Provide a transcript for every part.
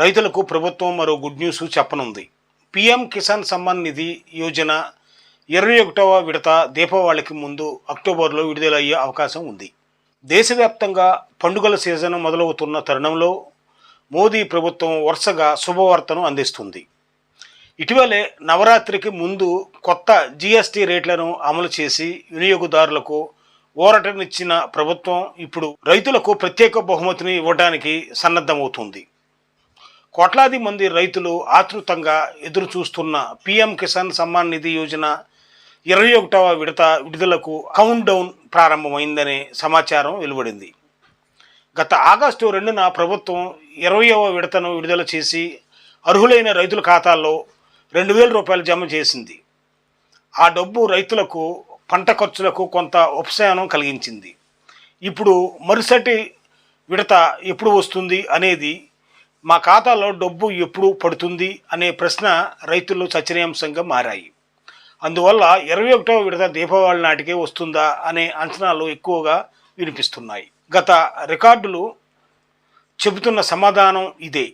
రైతులకు ప్రభుత్వం మరో గుడ్ న్యూస్ చెప్పనుంది. పీఎం కిసాన్ సమ్మాన్ నిధి యోజన ఇరవై ఒకటవ విడత దీపావళికి ముందు అక్టోబర్లో విడుదలయ్యే అవకాశం ఉంది. దేశవ్యాప్తంగా పండుగల సీజన్ మొదలవుతున్న తరుణంలో మోదీ ప్రభుత్వం వరుసగా శుభవార్తను అందిస్తుంది. ఇటీవలే నవరాత్రికి ముందు కొత్త జీఎస్టీ రేట్లను అమలు చేసి వినియోగదారులకు ఊరటనిచ్చిన ప్రభుత్వం ఇప్పుడు రైతులకు ప్రత్యేక బహుమతిని ఇవ్వడానికి సన్నద్ధమవుతుంది. కోట్లాది మంది రైతులు ఆతృతంగా ఎదురు చూస్తున్న పీఎం కిసాన్ సమ్మాన్ నిధి యోజన ఇరవై ఒకటవ విడత విడుదలకు కౌంట్ డౌన్ ప్రారంభమైందనే సమాచారం వెలువడింది. గత ఆగస్టు రెండున ప్రభుత్వం ఇరవయవ విడతను విడుదల చేసి అర్హులైన రైతుల ఖాతాల్లో రెండు వేల రూపాయలు జమ చేసింది. ఆ డబ్బు రైతులకు పంట ఖర్చులకు కొంత ఉపశమనం కలిగించింది. ఇప్పుడు మరుసటి విడత ఎప్పుడు వస్తుంది అనేది మా ఖాతాలో డబ్బు ఎప్పుడు పడుతుంది అనే ప్రశ్న రైతులు చర్చనీయాంశంగా మారాయి. అందువల్ల ఇరవై ఒకటవ విడత దీపావళి నాటికే వస్తుందా అనే అంచనాలు ఎక్కువగా వినిపిస్తున్నాయి. గత రికార్డులు చెబుతున్న సమాధానం ఇదే.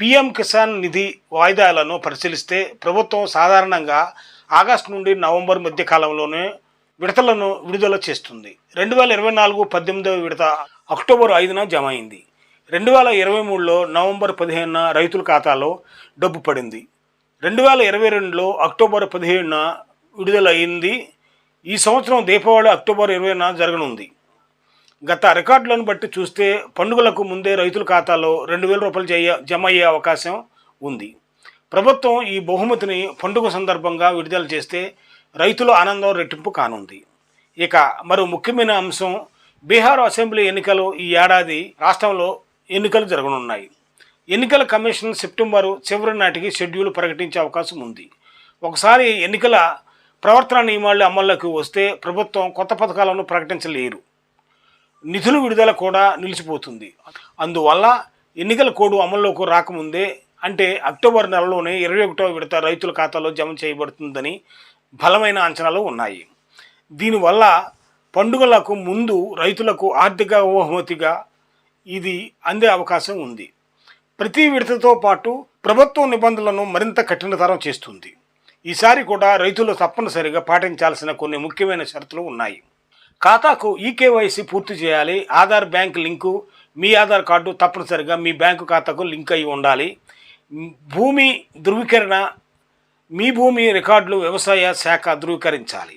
పిఎం కిసాన్ నిధి వాయిదాలను పరిశీలిస్తే ప్రభుత్వం సాధారణంగా ఆగస్టు నుండి నవంబర్ మధ్య కాలంలోనే విడతలను విడుదల చేస్తుంది. రెండు వేల ఇరవై నాలుగు పద్దెనిమిదవ విడత అక్టోబర్ ఐదున జమ అయింది. రెండు వేల ఇరవై మూడులో నవంబర్ పదిహేనున రైతుల ఖాతాలో డబ్బు పడింది. రెండు వేల ఇరవై రెండులో అక్టోబర్ పదిహేడున విడుదల అయింది ఈ సంవత్సరం దీపావళి అక్టోబర్ ఇరవైన జరగనుంది. గత రికార్డులను బట్టి చూస్తే పండుగలకు ముందే రైతుల ఖాతాలో రెండు వేల రూపాయలు చేయ జమ అయ్యే అవకాశం ఉంది. ప్రభుత్వం ఈ బహుమతిని పండుగ సందర్భంగా విడుదల చేస్తే రైతుల ఆనందం రెట్టింపు కానుంది. ఇక మరో ముఖ్యమైన అంశం బీహార్ అసెంబ్లీ ఎన్నికలు ఈ ఏడాది రాష్ట్రంలో ఎన్నికలు జరగనున్నాయి. ఎన్నికల కమిషన్ సెప్టెంబరు చివరి నాటికి షెడ్యూల్ ప్రకటించే అవకాశం ఉంది. ఒకసారి ఎన్నికల ప్రవర్తన నియమాలు అమల్లోకి వస్తే ప్రభుత్వం కొత్త పథకాలను ప్రకటించలేరు. నిధుల విడుదల కూడా నిలిచిపోతుంది. అందువల్ల ఎన్నికల కోడ్ అమల్లోకి రాకముందే అంటే అక్టోబర్ నెలలోనే ఇరవై ఒకటో విడత రైతుల ఖాతాలో జమ చేయబడుతుందని బలమైన అంచనాలు ఉన్నాయి. దీనివల్ల పండుగలకు ముందు రైతులకు ఆర్థిక బహుమతిగా ఇది అందే అవకాశం ఉంది. ప్రతి విడతతో పాటు ప్రభుత్వం నిబంధనలను మరింత కఠినతరం చేస్తుంది. ఈసారి కూడా రైతులు తప్పనిసరిగా పాటించాల్సిన కొన్ని ముఖ్యమైన షరతులు ఉన్నాయి. ఖాతాకు ఈకేవైసీ పూర్తి చేయాలి. ఆధార్ బ్యాంక్ లింకు మీ ఆధార్ కార్డు తప్పనిసరిగా మీ బ్యాంకు ఖాతాకు లింక్ అయి ఉండాలి. భూమి ధృవీకరణ మీ భూమి రికార్డులు వ్యవసాయ శాఖ ధృవీకరించాలి.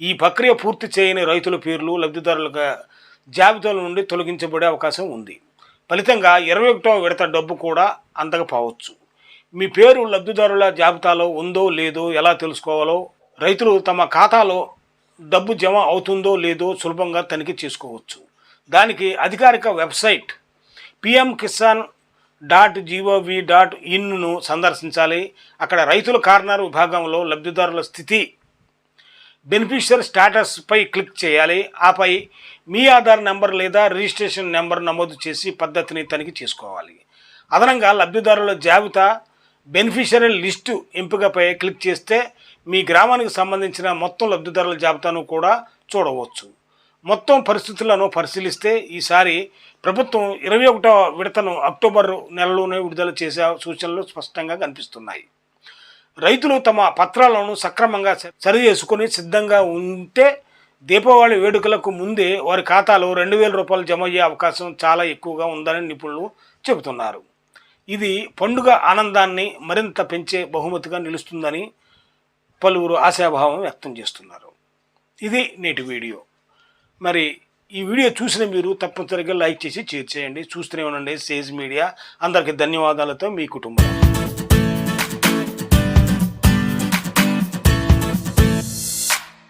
ఈ ప్రక్రియ పూర్తి చేయని రైతుల పేర్లు లబ్ధిదారులుగా జాబితాల నుండి తొలగించబడే అవకాశం ఉంది. ఫలితంగా ఇరవై ఒకటో విడత డబ్బు కూడా అందకపోవచ్చు మీ పేరు లబ్ధిదారుల జాబితాలో ఉందో లేదో ఎలా తెలుసుకోవాలో రైతులు తమ ఖాతాలో డబ్బు జమ అవుతుందో లేదో సులభంగా తనిఖీ చేసుకోవచ్చు. దానికి అధికారిక website PM Kisan dot G O V dot ఇన్ను సందర్శించాలి. అక్కడ రైతుల కార్నర్ విభాగంలో లబ్ధిదారుల స్థితి బెనిఫిషియర్ స్టేటస్పై క్లిక్ చేయాలి. ఆపై మీ ఆధార్ నెంబర్ లేదా రిజిస్ట్రేషన్ నెంబర్ నమోదు చేసి పద్ధతిని తనిఖీ చేసుకోవాలి. అదనంగా లబ్ధిదారుల జాబితా బెనిఫిషరీ లిస్టు ఎంపికపై క్లిక్ చేస్తే మీ గ్రామానికి సంబంధించిన మొత్తం లబ్ధిదారుల జాబితాను కూడా చూడవచ్చు. మొత్తం పరిస్థితులను పరిశీలిస్తే ఈసారి ప్రభుత్వం ఇరవై ఒకటో విడతను అక్టోబర్ నెలలోనే విడుదల చేసే సూచనలు స్పష్టంగా కనిపిస్తున్నాయి. రైతులు తమ పత్రాలను సక్రమంగా సరి చేసుకుని సిద్ధంగా ఉంటే దీపావళి వేడుకలకు ముందే వారి ఖాతాలో రెండు వేల రూపాయలు జమ అయ్యే అవకాశం చాలా ఎక్కువగా ఉందని నిపుణులు చెబుతున్నారు. ఇది పండుగ ఆనందాన్ని మరింత పెంచే బహుమతిగా నిలుస్తుందని పలువురు ఆశాభావం వ్యక్తం చేస్తున్నారు. ఇది నేటి వీడియో. మరి ఈ వీడియో చూసిన మీరు తప్పనిసరిగా లైక్ చేసి షేర్ చేయండి. చూస్తూనే ఉండండి. Sage media. అందరికీ ధన్యవాదాలతో మీ కుటుంబం.